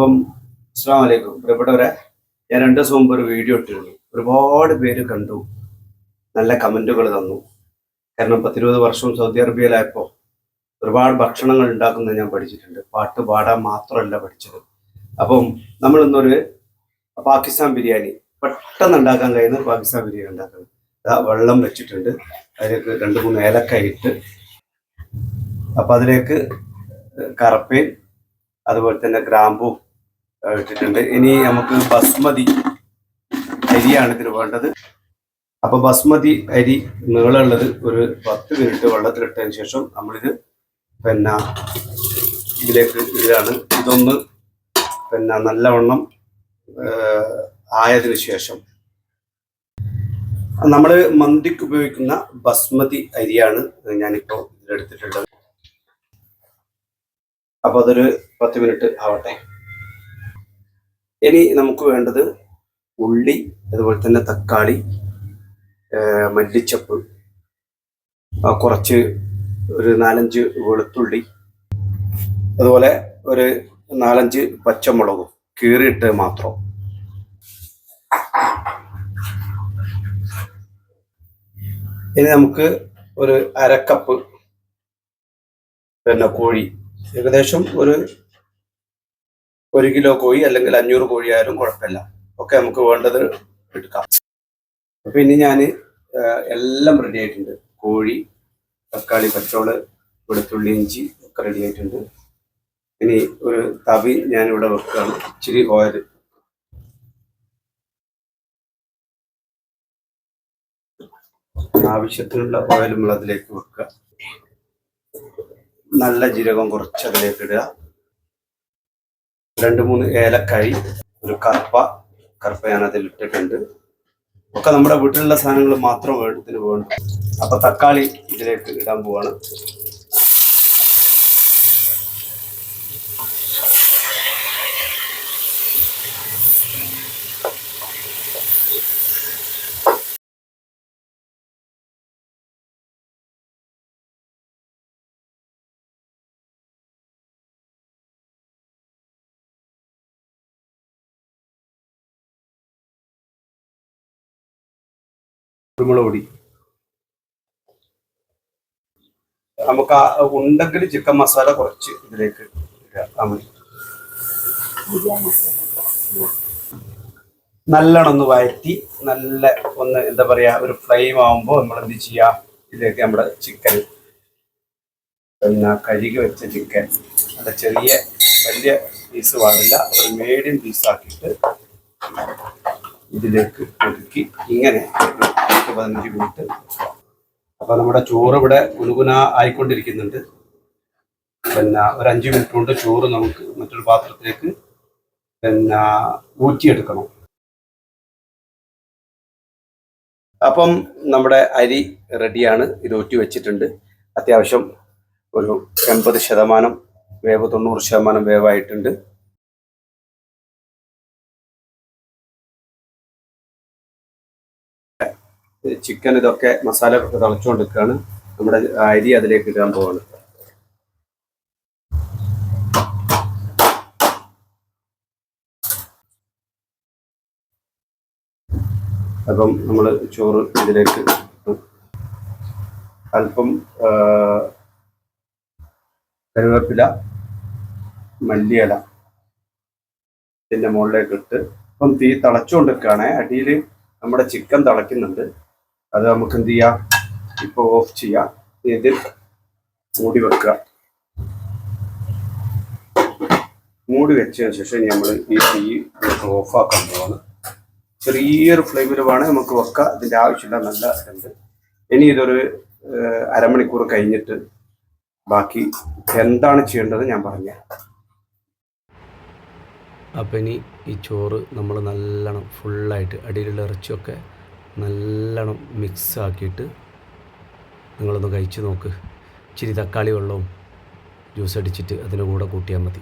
അപ്പം അസ്സാം വലൈക്കും പ്രിയപ്പെട്ടവരെ ഞാൻ രണ്ട് ദിവസം മുമ്പ് ഒരു വീഡിയോ ഇട്ടിരുന്നു. ഒരുപാട് പേര് കണ്ടു. നല്ല കമന്റുകൾ തന്നു. കാരണം പത്തിരുപത് വർഷം സൗദി അറേബ്യയിലായപ്പോൾ ഒരുപാട് ഭക്ഷണങ്ങൾ ഉണ്ടാക്കുന്നത് ഞാൻ പഠിച്ചിട്ടുണ്ട്. പാട്ട് പാടാൻ മാത്രമല്ല പഠിച്ചത്. അപ്പം നമ്മൾ ഇന്നൊരു പാകിസ്ഥാൻ ബിരിയാണി പെട്ടെന്ന് ഉണ്ടാക്കാൻ കഴിയുന്ന പാകിസ്ഥാൻ ബിരിയാണി ഉണ്ടാക്കുന്നത്. വെള്ളം വെച്ചിട്ടുണ്ട്. അതിലേക്ക് രണ്ട് മൂന്ന് ഏലക്കായ ഇട്ട് അപ്പം അതിലേക്ക് കറപ്പയും അതുപോലെ തന്നെ ഗ്രാമ്പും ഇട്ടിട്ടുണ്ട് ഇനി നമുക്ക് ബസ്മതി അരിയാണ് ഇതിന് വേണ്ടത്. അപ്പൊ ബസ്മതി അരി നീളമുള്ളത് ഒരു പത്ത് മിനിറ്റ് വെള്ളത്തിലിട്ടതിന് ശേഷം നമ്മളിത് പിന്നെ ഇതിലേക്ക് ഇടുകയാണ്. ഇതൊന്ന് പിന്നെ നല്ലവണ്ണം ആയതിനു ശേഷം. നമ്മൾ മന്തിക്ക് ഉപയോഗിക്കുന്ന ബസ്മതി അരിയാണ് ഞാനിപ്പോൾ ഇതിലെടുത്തിട്ടുള്ളത്. അപ്പൊ അതൊരു പത്ത് മിനിറ്റ് ആവട്ടെ. ഇനി നമുക്ക് വേണ്ടത് ഉള്ളി അതുപോലെ തന്നെ തക്കാളി മല്ലിച്ചപ്പ് കുറച്ച് ഒരു നാലഞ്ച് വെളുത്തുള്ളി അതുപോലെ ഒരു നാലഞ്ച് പച്ചമുളകും കീറിയിട്ട് മാത്രം. ഇനി നമുക്ക് ഒരു അരക്കപ്പ് പിന്നെ കോഴി. ഏകദേശം ഒരു ഒരു കിലോ കോഴി അല്ലെങ്കിൽ അഞ്ഞൂറ് കോഴി ആയാലും കുഴപ്പമില്ല. ഒക്കെ നമുക്ക് വേണ്ടത് എടുക്കാം. അപ്പൊ ഇനി ഞാൻ എല്ലാം റെഡി ആയിട്ടുണ്ട്. കോഴി തക്കാളി പച്ചോൾ വെളുത്തുള്ളി ഇഞ്ചി ഒക്കെ റെഡി ആയിട്ടുണ്ട്. ഇനി ഒരു തവി ഞാൻ ഇവിടെ വെക്കുകയാണ്. ഇച്ചിരി ഓയിൽ ആവശ്യത്തിനുള്ള ഓയിൽ നമ്മൾ അതിലേക്ക് വെക്കുക. നല്ല ജീരകം കുറച്ച് അതിലേക്ക് ഇടുക. രണ്ട് മൂന്ന് ഏലക്കായി ഒരു കറുപ്പ കറുപ്പ ഞാൻ അതിൽ ഇട്ടിട്ടുണ്ട്. ഒക്കെ നമ്മുടെ വീട്ടിലുള്ള സാധനങ്ങൾ മാത്രം ഇതിന് വേണ്ടു അപ്പൊ തക്കാളി ഇതിലേക്ക് ഇടാൻ പോവാണ്. കുരുമുളക് പൊടി നമുക്ക് ഉണ്ടെങ്കിൽ ചിക്കൻ മസാല കുറച്ച് ഇതിലേക്ക് ഇടാം മതി. നല്ലോണം ഒന്ന് വഴറ്റി നല്ല ഒന്ന് എന്താ പറയാ ഒരു ഫ്ലെയിം ആവുമ്പോൾ നമ്മൾ എന്ത് ചെയ്യാ ഇതിലേക്ക് നമ്മുടെ ചിക്കൻ പിന്നെ കഴുകി വെച്ച ചിക്കൻ നല്ല ചെറിയ വലിയ പീസ് പാടില്ല ഒരു മീഡിയം പീസാക്കിയിട്ട് ഇതിലേക്ക് ഒതുക്കി ഇങ്ങനെ പത്ത് പതിനഞ്ച് മിനിറ്റ് അപ്പൊ നമ്മുടെ ചോറ് ഇവിടെ കുനുകുന ആയിക്കൊണ്ടിരിക്കുന്നുണ്ട്. പിന്നെ ഒരു അഞ്ച് മിനിറ്റ് കൊണ്ട് ചോറ് നമുക്ക് മറ്റൊരു പാത്രത്തിലേക്ക് പിന്നെ ഊറ്റിയെടുക്കണം. അപ്പം നമ്മുടെ അരി റെഡിയാണ് ഇത് ഊറ്റി വെച്ചിട്ടുണ്ട്. അത്യാവശ്യം ഒരു എൺപത് ശതമാനം വേവ് തൊണ്ണൂറ് ശതമാനം വേവായിട്ടുണ്ട്. ചിക്കൻ ഇതൊക്കെ മസാല ഒക്കെ തിളച്ചുകൊണ്ടിരിക്കുകയാണ് നമ്മുടെ അരി അതിലേക്ക് ഇടാൻ പോവാണ്. അപ്പം നമ്മൾ ചോറ് ഇതിലേക്ക് അല്പം കരുവേപ്പില മല്ലിയില ഇതിന്റെ മുകളിലേക്ക് ഇട്ട്. അപ്പം തീ തിളച്ചുകൊണ്ടിരിക്കുകയാണ് അടിയിൽ നമ്മുടെ ചിക്കൻ തിളയ്ക്കുന്നുണ്ട്. അത് നമുക്ക് എന്ത് ചെയ്യാം? ഇപ്പോൾ ഓഫ് ചെയ്യാം. ഇതിൽ മൂടി വെക്കുക. മൂടി വെച്ചതിന് ശേഷം നമ്മൾ ഈ തീ ഓഫാക്കാൻ പോവാണ്. ചെറിയൊരു ഫ്ലെയിമിൽ വേണേൽ നമുക്ക് വെക്കാം. ഇതിന്റെ ആവശ്യമില്ല നല്ല ഉണ്ട് ഇനി ഇതൊരു അരമണിക്കൂർ കഴിഞ്ഞിട്ട് ബാക്കി എന്താണ് ചെയ്യേണ്ടത് ഞാൻ പറഞ്ഞ അപ്പം ഇനി ഈ ചോറ് നമ്മൾ നല്ലോണം ഫുള്ളായിട്ട് അടിയിലുള്ള ഇറച്ചിയൊക്കെ നല്ലോണം മിക്സ് ആക്കിയിട്ട് നിങ്ങളൊന്ന് കഴിച്ച് നോക്ക്. ഇച്ചിരി തക്കാളി വെള്ളവും ജ്യൂസ് അടിച്ചിട്ട് അതിന്റെ കൂടെ കൂട്ടിയാൽ മതി.